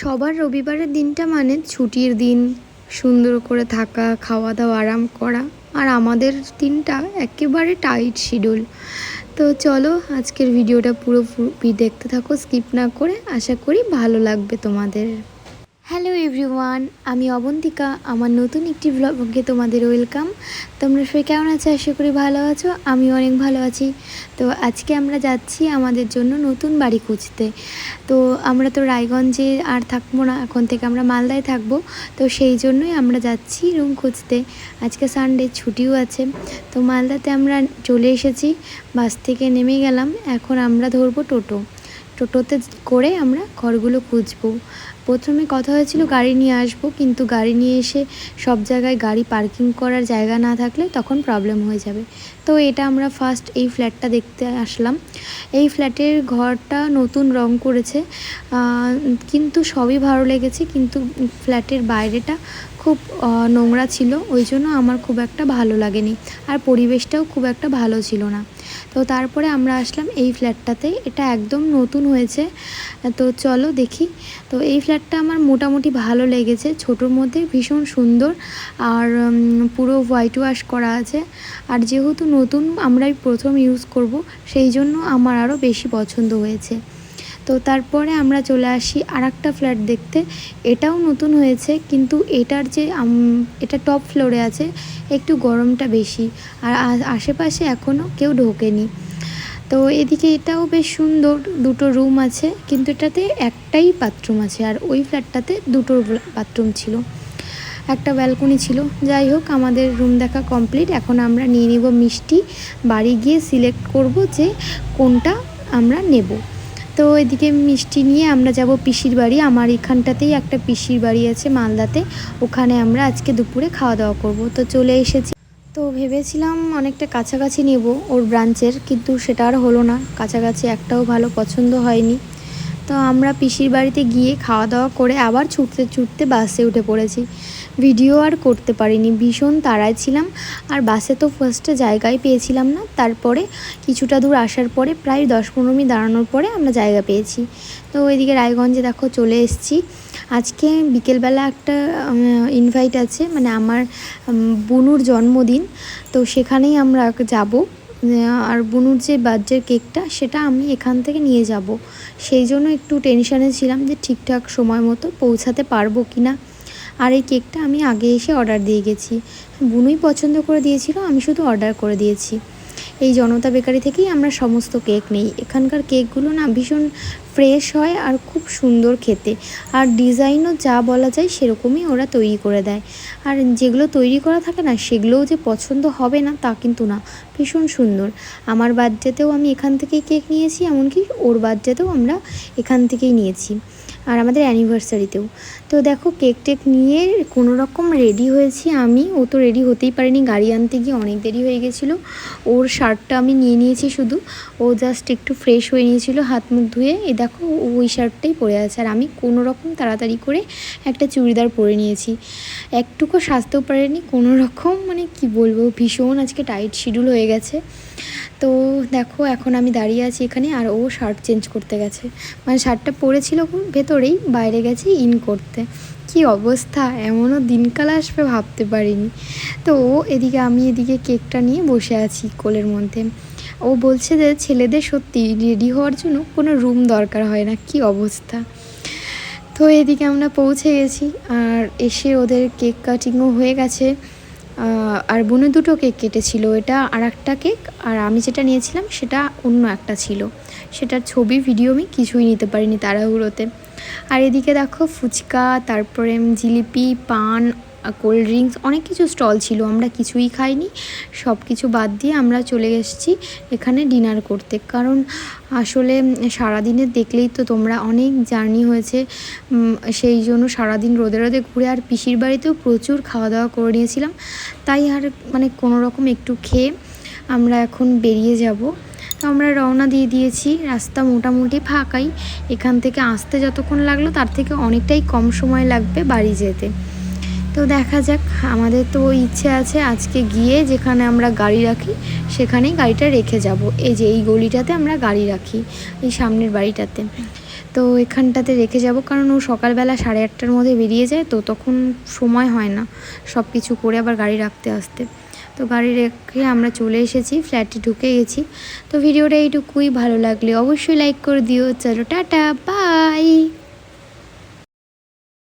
সবার রবিবারের দিনটা মানে ছুটির দিন, সুন্দর করে থাকা খাওয়া দাওয়া আরাম করা। আর আমাদের দিনটা একেবারে টাইট শিডিউল তো চলো আজকের ভিডিওটা পুরো পুরো দেখতে থাকো স্কিপ না করে আশা করি ভালো লাগবে তোমাদের। হ্যালো এভরিওয়ান আমি অবন্তিকা, আমার নতুন একটি ব্লগে তোমাদের ওয়েলকাম তোমরা সবাই কেমন আছো? আশা করি ভালো আছো আমি অনেক ভালো আছি। তো আজকে আমরা যাচ্ছি আমাদের জন্য নতুন বাড়ি খুঁজতে। তো আমরা তো রায়গঞ্জে আর থাকব না, এখন থেকে আমরা মালদায় থাকব। তো সেই জন্যই আমরা যাচ্ছি রুম খুঁজতে। আজকে সানডে ছুটিও আছে। তো মালদাতে আমরা চলে এসেছি, বাস থেকে নেমে গেলাম, এখন আমরা ধরবো টোটো। টোটোতে করে আমরা ঘরগুলো খুঁজবো। প্রথমে কথা হয়েছিল গাড়ি নিয়ে আসব, কিন্তু গাড়ি নিয়ে এসে সব জায়গায় গাড়ি পার্কিং করার জায়গা না থাকলে তখন প্রবলেম হয়ে যাবে। তো এটা আমরা ফার্স্ট এই ফ্ল্যাটটা দেখতে আসলাম। এই ফ্ল্যাটের ঘরটা নতুন রং করেছে। কিন্তু সবই ভালো লেগেছে, কিন্তু ফ্ল্যাটের বাইরেটা খুব নোংরা ছিল। ওই জন্য আমার খুব একটা ভালো লাগেনি। আর পরিবেশটাও খুব একটা ভালো ছিল না। তো তারপরে আমরা আসলাম এই ফ্ল্যাটটাতে। এটা একদম নতুন হয়েছে। তো চলো দেখি। তো এই ফ্ল্যাটটা আমার মোটামুটি ভালো লেগেছে। ছোটোর মধ্যে ভীষণ সুন্দর। আর পুরো হোয়াইট ওয়াশ করা আছে। আর যেহেতু নতুন আমরাই প্রথম ইউজ করব, সেই জন্য আমার আরও বেশি পছন্দ হয়েছে। তো তারপরে আমরা চলে আসি আর একটা ফ্ল্যাট দেখতে। এটাও নতুন হয়েছে, কিন্তু এটার যে এটা টপ ফ্লোরে আছে, একটু গরমটা বেশি। আর আশেপাশে এখনও কেউ ঢোকেনি। তো এদিকে এটাও বেশ সুন্দর, দুটো রুম আছে, কিন্তু এটাতে একটাই বাথরুম আছে, আর ওই ফ্ল্যাটটাতে দুটো বাথরুম ছিল। একটা ব্যালকনি ছিল। যাই হোক, আমাদের রুম দেখা কমপ্লিট। এখন আমরা নিয়ে নেব মিষ্টি। বাড়ি গিয়ে সিলেক্ট করব যে কোনটা আমরা নেব। তো এদিকে মিষ্টি নিয়ে আমরা যাব পিসির বাড়ি। আমার এখানটাতেই একটা পিসির বাড়ি আছে মালদাতে। ওখানে আমরা আজকে দুপুরে খাওয়া দাওয়া করব। তো চলে এসেছি। তো ভেবেছিলাম অনেকটা কাছাকাছি নেব ওর ব্রাঞ্চের, কিন্তু সেটা আর হলো না। কাছাকাছি একটাও ভালো পছন্দ হয়নি। তো আমরা পিসির বাড়িতে গিয়ে খাওয়া দাওয়া করে আবার ছুটতে ছুটতে বাসে উঠে পড়েছি। ভিডিও আর করতে পারিনি, ভীষণ তাড়ায় ছিলাম। আর বাসে তো ফার্স্টে জায়গায় পেয়েছিলাম না, তারপরে কিছুটা দূর আসার পরে প্রায় দশ পনেরো মিনিট দাঁড়ানোর পরে আমরা জায়গা পেয়েছি। তো ওইদিকে রায়গঞ্জে দেখো চলে এসেছি। আজকে বিকেলবেলা একটা ইনভাইট আছে মানে আমার বুনুর জন্মদিন। তো সেখানেই আমরা যাব। আর বুনুর যে বার্থডের কেকটা সেটা আমি এখান থেকে নিয়ে যাব। সেই জন্য একটু টেনশানে ছিলাম যে ঠিকঠাক সময় মতো পৌঁছাতে পারব কি না আর এই কেকটা আমি আগে এসে অর্ডার দিয়ে গেছি। বুনুই পছন্দ করে দিয়েছিল, আমি শুধু অর্ডার করে দিয়েছি। এই জনতা বেকারি থেকেই আমরা সমস্ত কেক নেই। এখানকার কেকগুলো না ভীষণ ফ্রেশ হয় আর খুব সুন্দর খেতে। আর ডিজাইনও যা বলা যায় সেরকমই ওরা তৈরি করে দেয়। আর যেগুলো তৈরি করা থাকে না, সেগুলোও যে পছন্দ হবে না তা কিন্তু না। ভীষণ সুন্দর। আমার বার্থডেতেও আমি এখান থেকেই কেক নিয়েছি, এমনকি ওর বার্থডেতেও আমরা এখান থেকেই নিয়েছি। আর আমাদের অ্যানিভার্সারিতেও তো দেখো কেক টেক নিয়ে কোনো রকম রেডি হয়েছি আমি। ও তো রেডি হতেই পারিনি, গাড়ি আনতে গিয়ে অনেক দেরি হয়ে গেছিল। ওর শার্টটা আমি নিয়ে নিয়েছি শুধু। ও জাস্ট একটু ফ্রেশ হয়ে নিয়েছিল, হাত মুখ ধুয়ে। এ দেখো ওই শার্টটাই পরে আছে। আর আমি কোনো রকম তাড়াতাড়ি করে একটা চুড়িদার পরে নিয়েছি। একটুকু সাজতেও পারেনি কোনো রকম মানে কি বলব, ভীষণ আজকে টাইট শিডিউল হয়ে গেছে। তো দেখো, এখন আমি দাঁড়িয়ে আছি এখানে, আর ও শার্ট চেঞ্জ করতে গেছে। মানে শার্টটা পরেছিল ভেতরেই বাইরে গেছে ইন করতে। কি অবস্থা? এমনও দিনকাল আসবে ভাবতে পারিনি। তো ও এদিকে, আমি এদিকে কেকটা নিয়ে বসে আছি কোলের মধ্যে। ও বলছে যে, ছেলেদের সত্যি রেডি হওয়ার জন্য কোনো রুম দরকার হয় না। কি অবস্থা? তো এদিকে আমরা পৌঁছে গেছি। আর এসে ওদের কেক কাটিংও হয়ে গেছে। আর বোনে দুটো কেক কেটেছিল, এটা আর একটা কেক, আর আমি যেটা নিয়েছিলাম সেটা অন্য একটা ছিল। সেটার ছবি, ভিডিও আমি কিছুই নিতে পারিনি তারাগুলোতে আর এদিকে দেখো ফুচকা, তারপরে জিলিপি, পান কোল্ড ড্রিঙ্কস অনেক কিছু স্টল ছিল, আমরা কিছুই খাইনি। সব কিছু বাদ দিয়ে আমরা চলে এসেছি এখানে ডিনার করতে। কারণ আসলে সারাদিনে দেখলেই তো তোমরা অনেক জার্নি হয়েছে। সেই জন্য সারাদিন রোদে রোদে ঘুরে আর পিসির বাড়িতেও প্রচুর খাওয়া দাওয়া করে নিয়েছিলাম। তাই আর মানে কোনো রকম একটু খেয়ে আমরা এখন বেরিয়ে যাব। তো আমরা রওনা দিয়ে দিয়েছি, রাস্তা মোটামুটি ফাঁকাই। এখান থেকে আসতে যতক্ষণ লাগল তার থেকে অনেকটাই কম সময় লাগবে বাড়ি যেতে। তো দেখা যাক, আমাদের তো ইচ্ছে আছে আজকে গিয়ে যেখানে আমরা গাড়ি রাখি, সেখানেই গাড়িটা রেখে যাব। এই যে এই গলিটাতে আমরা গাড়ি রাখি, এই সামনের বাড়িটাতে। তো এখানটাতে রেখে যাব কারণ ও সকালবেলা সাড়ে আটটার মধ্যে বেরিয়ে যায়, তো তখন সময় হয় না সব কিছু করে আবার গাড়ি রাখতে আসতে। তো গাড়ি রেখে আমরা চলে এসেছি, ফ্ল্যাটে ঢুকে গেছি। তো ভিডিওটা এইটুকুই, ভালো লাগলে অবশ্যই লাইক করে দিও। চলো, টাটা, বাই!